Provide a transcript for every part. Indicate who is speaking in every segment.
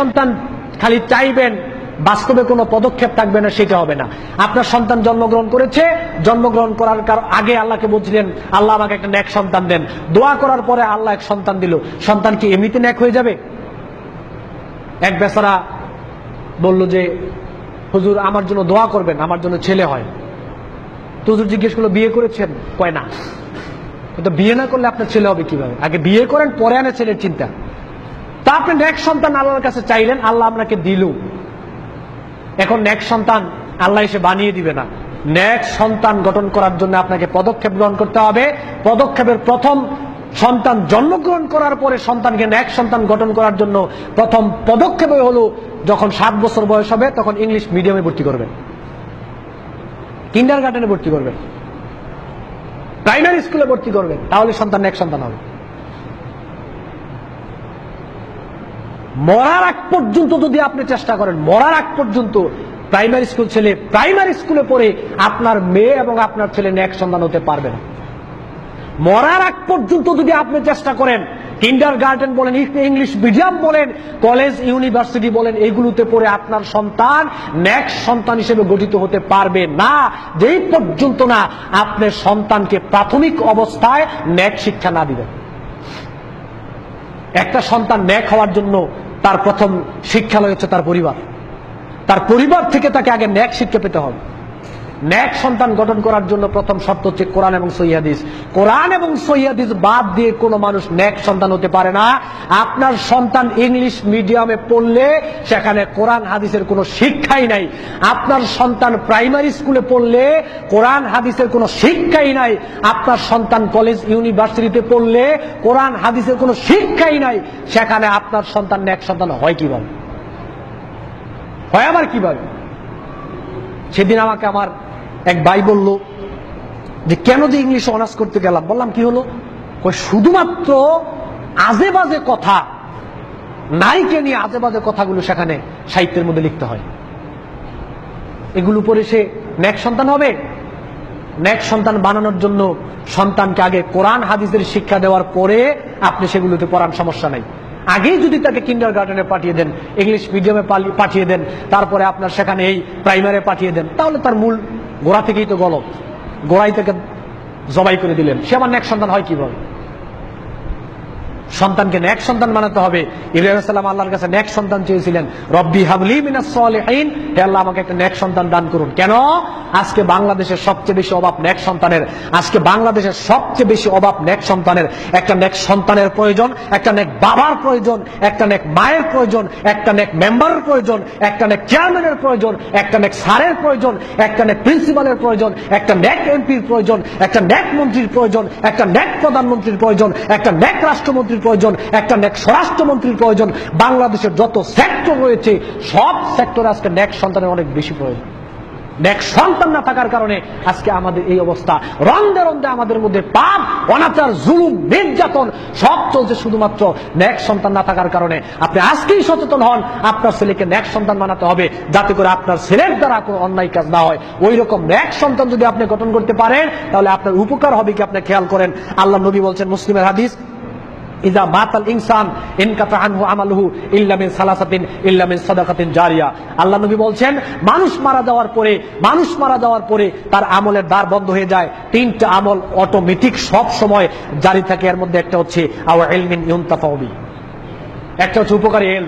Speaker 1: সন্তান খালি চাইবেন, বাস্তবে কোনো পদক্ষেপ থাকবে না, সেটা হবে না। আপনার সন্তান জন্মগ্রহণ করেছে, জন্মগ্রহণ করার কার- আগে আল্লাহকে বলছিলেন, আল্লাহ আমাকে একটা ন্যাক সন্তান দেন। দোয়া করার পরে আল্লাহ এক সন্তান দিল। সন্তান কি এমনিতে ন্যাক হয়ে যাবে? এক বেচারা বলল যে, হুজুর, আমার জন্য দোয়া করবেন, আমার জন্য ছেলে হয়। তো হুজুর জিজ্ঞেস করল, বিয়ে করেছেন? কয়, না। তো বিয়ে না করলে আপনার ছেলে হবে কীভাবে? আগে বিয়ে করেন, পরে আনে ছেলের চিন্তা। তা আপনি নেক সন্তান আল্লাহর কাছে চাইলেন, আল্লাহ আপনাকে দিল। এখন নেক সন্তান আল্লাহ এসে বানিয়ে দিবে না। নেক সন্তান গঠন করার জন্য আপনাকে পদক্ষেপ গ্রহণ করতে হবে। পদক্ষেপের প্রথম সন্তান জন্মগ্রহণ করার পরে সন্তানকে নেক সন্তান গঠন করার জন্য প্রথম পদক্ষেপে হলো, যখন সাত বছর বয়স হবে, তখন ইংলিশ মিডিয়ামে ভর্তি করবেন। কিন্ডার গার্ডেনে ভর্তি করবেন। প্রাইমারি স্কুলে ভর্তি করবেন, তাহলে সন্তান নেক সন্তান হবে। মরার আগ পর্যন্ত যদি আপনি চেষ্টা করেন, মরার আগ পর্যন্ত প্রাইমারি স্কুল ছেলে প্রাইমারি স্কুলে পড়ে আপনার মেয়ে এবং আপনার ছেলে ন্যাক সন্তান হতে পারবে না। মরার আগ পর্যন্ত যদি আপনি চেষ্টা করেন কিন্ডার গার্ডেন বলেন ইংলিশ মিডিয়াম বলেন কলেজ ইউনিভার্সিটি বলেন, এগুলোতে পড়ে আপনার সন্তান নেক্সট সন্তান হিসেবে গঠিত হতে পারবে না। যেই পর্যন্ত না আপনি সন্তানকে প্রাথমিক অবস্থায় ন্যাক শিক্ষা না দিবেন। একটা সন্তান ন্যাক হওয়ার জন্য তার প্রথম শিক্ষালয় হচ্ছে তার পরিবার। তার পরিবার থেকে তাকে আগে ন্যাক শিক্ষা পেতে হবে। ন্যাক সন্তান গঠন করার জন্য প্রথম শর্ত হচ্ছে কোরআন এবং সহিয়াদিস কোরআন এবং সহিয়াদিস বাদ দিয়ে কোনো মানুষ ন্যাক সন্তান হতে পারে না। আপনার সন্তান ইংলিশ মিডিয়ামে পড়লে সেখানে কোরআন হাদিসের কোনো শিক্ষাই নাই। আপনার সন্তান প্রাইমারি স্কুলে পড়লে কোরআন হাদিসের কোনো শিক্ষাই নাই। আপনার সন্তান কলেজ, ইউনিভার্সিটিতে পড়লে কোরআন হাদিসের কোনো শিক্ষাই নাই। সেখানে আপনার সন্তান ন্যাক সন্তান হয় কীভাবে? হয় আবার কীভাবে? সেদিন আমাকে আমার এক ভাই বলল, যে কেন যে ইংলিশ অনার্স করতে গেলাম? বললাম, কি হলো? শুধুমাত্র আজে বাজে কথা নাইকে নিয়ে আজে বাজে কথাগুলো সেখানে সাহিত্যের মধ্যে লিখতে হয়। এগুলো পরে সে ন্যাক সন্তান হবে। ন্যাক সন্তান বানানোর জন্য সন্তানকে আগে কোরআন, হাদিসের শিক্ষা দেওয়ার পরে আপনি সেগুলোতে পড়ান, সমস্যা নাই। আগেই যদি তাকে কিন্ডার গার্ডেনে পাঠিয়ে দেন ইংলিশ মিডিয়ামে পাঠিয়ে দেন, তারপরে আপনার সেখানে এই প্রাইমারি পাঠিয়ে দেন, তাহলে তার মূল গোড়া থেকেই তো গলত, গোড়াই থেকে জবাই করে দিলেন। সে আমার ন্যাক সন্তান হয় কীভাবে? সন্তানকে ন্যাক সন্তান বানাতে হবে ইব্রাহিম আল্লাহর কাছে ন্যাক সন্তান চেয়েছিলেন রব্বি হাবলি মিনাস সলিহিন হে আল্লাহ আমাকে একটা ন্যাক সন্তান দান করুন কেন আজকে বাংলাদেশের সবচেয়ে বেশি অভাব ন্যাক সন্তানের আজকে বাংলাদেশের সবচেয়ে বেশি অভাব ন্যাক সন্তানের একটা ন্যাক সন্তানের প্রয়োজন একটা ন্যাক বাবার প্রয়োজন একটা ন্যাক মায়ের প্রয়োজন একটা ন্যাক মেম্বারের প্রয়োজন একটা ন্যাক চেয়ারম্যানের প্রয়োজন একটা ন্যাক স্যারের প্রয়োজন একটা ন্যাক প্রিন্সিপালের প্রয়োজন একটা ন্যাক এমপির প্রয়োজন একটা ন্যাক মন্ত্রীর প্রয়োজন একটা ন্যাক প্রধানমন্ত্রীর প্রয়োজন একটা ন্যাক রাষ্ট্রমন্ত্রীর প্রয়োজন, একটা ন্যাক স্বরাষ্ট্রমন্ত্রীর প্রয়োজন। বাংলাদেশের যত সেক্টর রয়েছে, সব সেক্টরে আজকে ন্যাক সন্তানের অনেক বেশি প্রয়োজন। সন্তান না থাকার কারণে আজকে আমাদের এই অবস্থা। আমাদের মধ্যে পাপ, অনাচার, জুলুম, নির্যাতন, সব চলছে শুধুমাত্র ন্যাক সন্তান না থাকার কারণে। আপনি আজকেই সচেতন হন, আপনার ছেলেকে ন্যাক সন্তান বানাতে হবে, যাতে করে আপনার ছেলের দ্বারা কোনো অন্যায় কাজ না হয়। ওই রকম ন্যাক সন্তান যদি আপনি গঠন করতে পারেন, তাহলে আপনার উপকার হবে কি? আপনি খেয়াল করেন, আল্লাহ নবী বলছেন, মুসলিমের হাদিস ইজা মাতাল ইনসান ইনকাতা আনহু আমালুহু ইল্লা মিন সালাসাতিন, ইল্লা মিন সাদাকাতিন জারিয়া। আল্লাহ নবী বলছেন, মানুষ মারা যাওয়ার পরে, মানুষ মারা যাওয়ার পরে তার আমলের দ্বার বন্ধ হয়ে যায়। তিনটা আমল অটোমেটিক সব সময় জারি থাকে। এর মধ্যে একটা হচ্ছে, আওয়া ইলমিন ইউনতাফাউবি একটা হচ্ছে উপকারী এল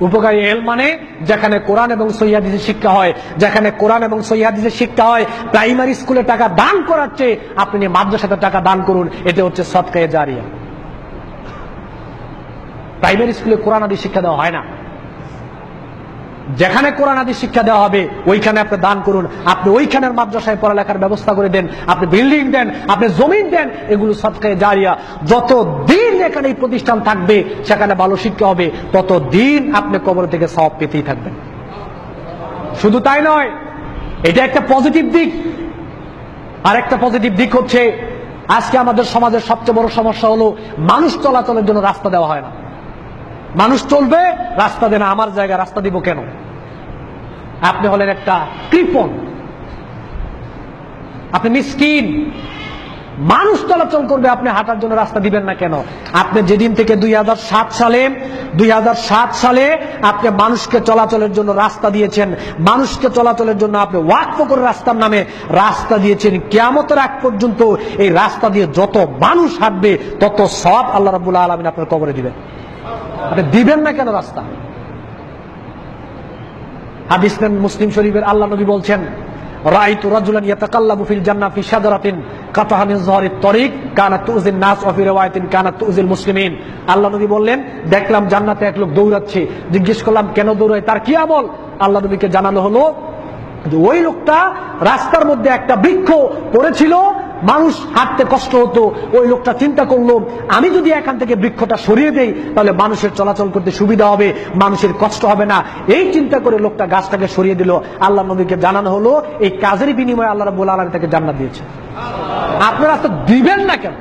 Speaker 1: উপকারী এল মানে যেখানে কোরআন এবং সৈয়াদিসের শিক্ষা হয়, যেখানে কোরআন এবং সৈয়াদিসের শিক্ষা হয়, প্রাইমারি স্কুলে টাকা দান করার চেয়ে আপনি মাদ্রাসাতে টাকা দান করুন। এটা হচ্ছে সৎকায়ে জারিয়া। প্রাইমারি স্কুলে কোরআন আদি শিক্ষা দেওয়া হয় না। যেখানে কোরআন আদি শিক্ষা দেওয়া হবে, ওইখানে আপনি দান করুন। আপনি ওইখানের মাদ্রাসায় পড়ালেখার ব্যবস্থা করে দেন, আপনি বিল্ডিং দেন, আপনি জমিন দেন, এগুলো সৎকায় জারিয়া। যত দিন এখানে এই প্রতিষ্ঠান থাকবে, সেখানে ভালো শিক্ষা হবে তত দিন আপনি কবর থেকে সব পেতেই থাকবেন। শুধু তাই নয়, এটা একটা পজিটিভ দিক। আর একটা পজিটিভ দিক হচ্ছে, আজকে আমাদের সমাজের সবচেয়ে বড় সমস্যা হলো, মানুষ চলাচলের জন্য রাস্তা দেওয়া হয় না। মানুষ চলবে, রাস্তা দেনা আমার জায়গায় রাস্তা দিব কেন? আপনি হলেন একটা কৃপন আপনি মিসকিন। মানুষ চলাচল করবে, আপনি হাঁটার জন্য রাস্তা দিবেন না কেন? আপনি যেদিন থেকে দুই সালে দুই সালে আপনি মানুষকে চলাচলের জন্য রাস্তা দিয়েছেন, মানুষকে চলাচলের জন্য আপনি ওয়াকফ করে রাস্তার নামে রাস্তা দিয়েছেন, কেয়ামতের আগ পর্যন্ত এই রাস্তা দিয়ে যত মানুষ হাঁটবে, তত সব আল্লাহ রাবুল্লাহ আলমিন আপনার কবরে দিবেন। আপনি দিবেন না কেন রাস্তা? হাদিস মুসলিম শরীফের আল্লাহ নবী বলছেন দেখলাম জান্নাতে এক লোক দৌড়াচ্ছে। জিজ্ঞেস করলাম, কেন দৌড়ায়? তার কি আমল? আল্লাহ নবীকে জানানো হলো ওই লোকটা রাস্তার মধ্যে একটা বৃক্ষ পড়েছিল মানুষ হাঁটতে কষ্ট হতো, ওই লোকটা চিন্তা করল, আমি যদি এখান থেকে বৃক্ষটা সরিয়ে দেই, তাহলে মানুষের চলাচল করতে সুবিধা হবে, মানুষের কষ্ট হবে না। এই চিন্তা করে লোকটা গাছটাকে সরিয়ে দিল। আল্লাহ নবীকে জানানো হলো, এই কাজের বিনিময়ে আল্লাহ রাবুল আলম তাকে জান্নাত দিয়েছে। আপনার রাস্তা দিবেন না কেন?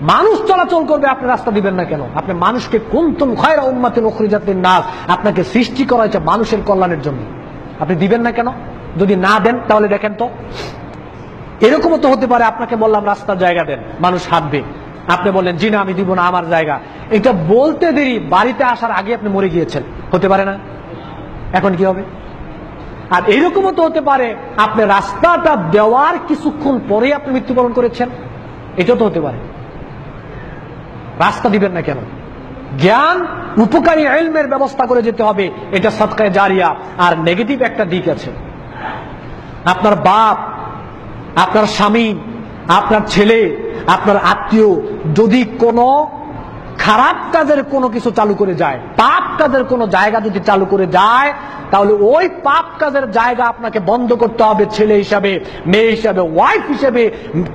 Speaker 1: মানুষ চলাচল করবে, আপনি রাস্তা দিবেন না কেন? আপনি মানুষকে কুন্তম খয়রা উম্মাতিন উখরিজাতিন নাস আপনাকে সৃষ্টি করা হয়েছে মানুষের কল্যাণের জন্য। আপনি দিবেন না কেন? যদি না দেন, তাহলে দেখেন তো। এরকমও তো হতে পারে আপনাকে বললাম রাস্তার জায়গা দেন, মানুষ হাঁটবে। আপনি বললেন, জি না, আমি দিব না, আমার জায়গা। এটা বলতে দেরি, বাড়িতে আসার আগে আপনি মরে গিয়েছেন। হতে পারে না? এখন কি হবে? আর এরকমও তো হতে পারে, আপনি রাস্তাটা দেওয়ার কিছুক্ষণ পরে আপনি মৃত্যুবরণ করেছেন। এটাও তো হতে পারে। রাস্তা দিবেন না কেন? জ্ঞান, উপকারী এলমের ব্যবস্থা করে যেতে হবে। এটা সৎকায় জারিয়া। আর নেগেটিভ একটা দিক আছে। আপনার বাপ আপনার স্বামী আপনার ছেলে আপনার আত্মীয় যদি কোনো খারাপ কাজের কোনো কিছু চালু করে যায়, পাপ কাজের কোনো জায়গা যদি চালু করে যায়, তাহলে ওই পাপ কাজের জায়গা আপনাকে বন্ধ করতে হবে ছেলে হিসাবে, মেয়ে হিসাবে ওয়াইফ হিসেবে,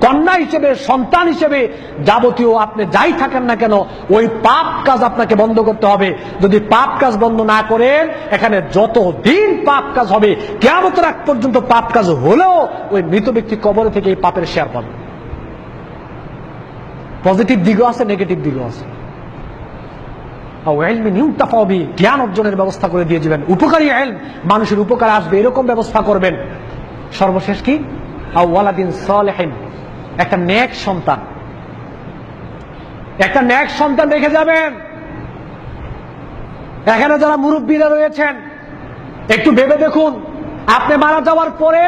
Speaker 1: কন্যা হিসেবে, সন্তান হিসেবে, যাবতীয় আপনি যাই থাকেন না কেন, ওই পাপ কাজ আপনাকে বন্ধ করতে হবে। যদি পাপ কাজ বন্ধ না করেন, এখানে যত দিন পাপ কাজ হবে কেমতের আগ পর্যন্ত পাপ কাজ হলেও ওই মৃত ব্যক্তি কবরে থেকে এই পাপের শেয়ার পাবে। পজিটিভ দিকও আছে, নেগেটিভ দিকও আছে। জ্ঞান অর্জনের ব্যবস্থা করে দিয়ে যাবেন উপকারী আইল মানুষের উপকার আসবে, এরকম ব্যবস্থা করবেন। সর্বশেষ কি? সালেহিন, একটা নেক সন্তান। একটা নেক সন্তান রেখে যাবেন। এখানে যারা মুরব্বীরা রয়েছেন, একটু ভেবে দেখুন, আপনি মারা যাওয়ার পরে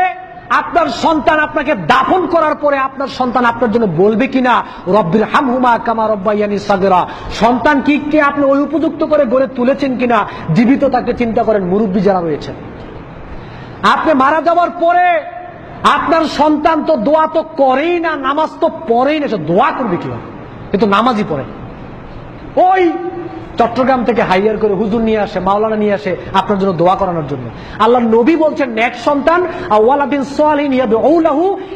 Speaker 1: আপনার সন্তান আপনাকে দাফন করার পরে আপনার সন্তান আপনার জন্য বলবে কিনা? রব্বির হামহুমা কামা রব্বাইয়ানি সাগরা। সন্তান কি কে আপনি ওই উপযুক্ত করে গড়ে তুলেছেন কিনা? জীবিত তাকে চিন্তা করেন মুরব্বী যারা রয়েছেন। আপনি মারা যাওয়ার পরে আপনার সন্তান তো দোয়া তো করেই না, নামাজ তো পড়েই না দোয়া করবে কীভাবে? কিন্তু নামাজই পড়ে। ওই চট্টগ্রাম থেকে হাইয়ার করে হুজুর নিয়ে আসে, মাওলানা নিয়ে আসে আপনার জন্য দোয়া করানোর জন্য। আল্লাহ নবী বলছেন, নেক সন্তান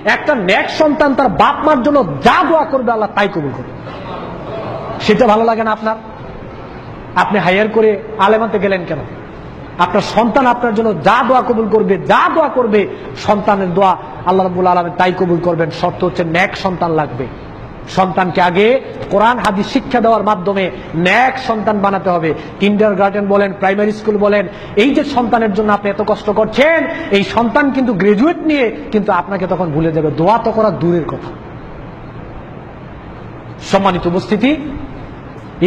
Speaker 1: একটা নেক সন্তান তার বাপ মার জন্য যা দোয়া করবে আল্লাহ তাই কবুল করবে। সেটা ভালো লাগে না আপনার? আপনি হাইয়ার করে আলেমাতে গেলেন কেন? আপনার সন্তান আপনার জন্য যা দোয়া কবুল করবে, যা দোয়া করবে, সন্তানের দোয়া আল্লাহ রাবুল আলমে তাই কবুল করবেন। শর্ত হচ্ছে ন্যাক সন্তান লাগবে। সন্তানকে আগে কোরআন, হাদিস শিক্ষা দেওয়ার মাধ্যমে ন্যাক সন্তান বানাতে হবে। কিন্ডার গার্ডেন বলেন প্রাইমারি স্কুল বলেন, এই যে সন্তানের জন্য আপনি এত কষ্ট করছেন, এই সন্তান কিন্তু গ্রাজুয়েট নিয়ে কিন্তু আপনাকে তখন ভুলে যাবে। দোয়া তো করা দূরের কথা। সম্মানিত উপস্থিতি,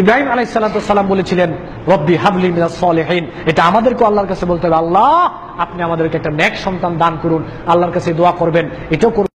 Speaker 1: ইব্রাহিম আলাইসাল্লাম বলেছিলেন, রব্বি হাবলি সলেহীন। এটা আমাদেরকে আল্লাহর কাছে বলতে হবে, আল্লাহ, আপনি আমাদেরকে একটা ন্যাক সন্তান দান করুন। আল্লাহর কাছে দোয়া করবেন, এটাও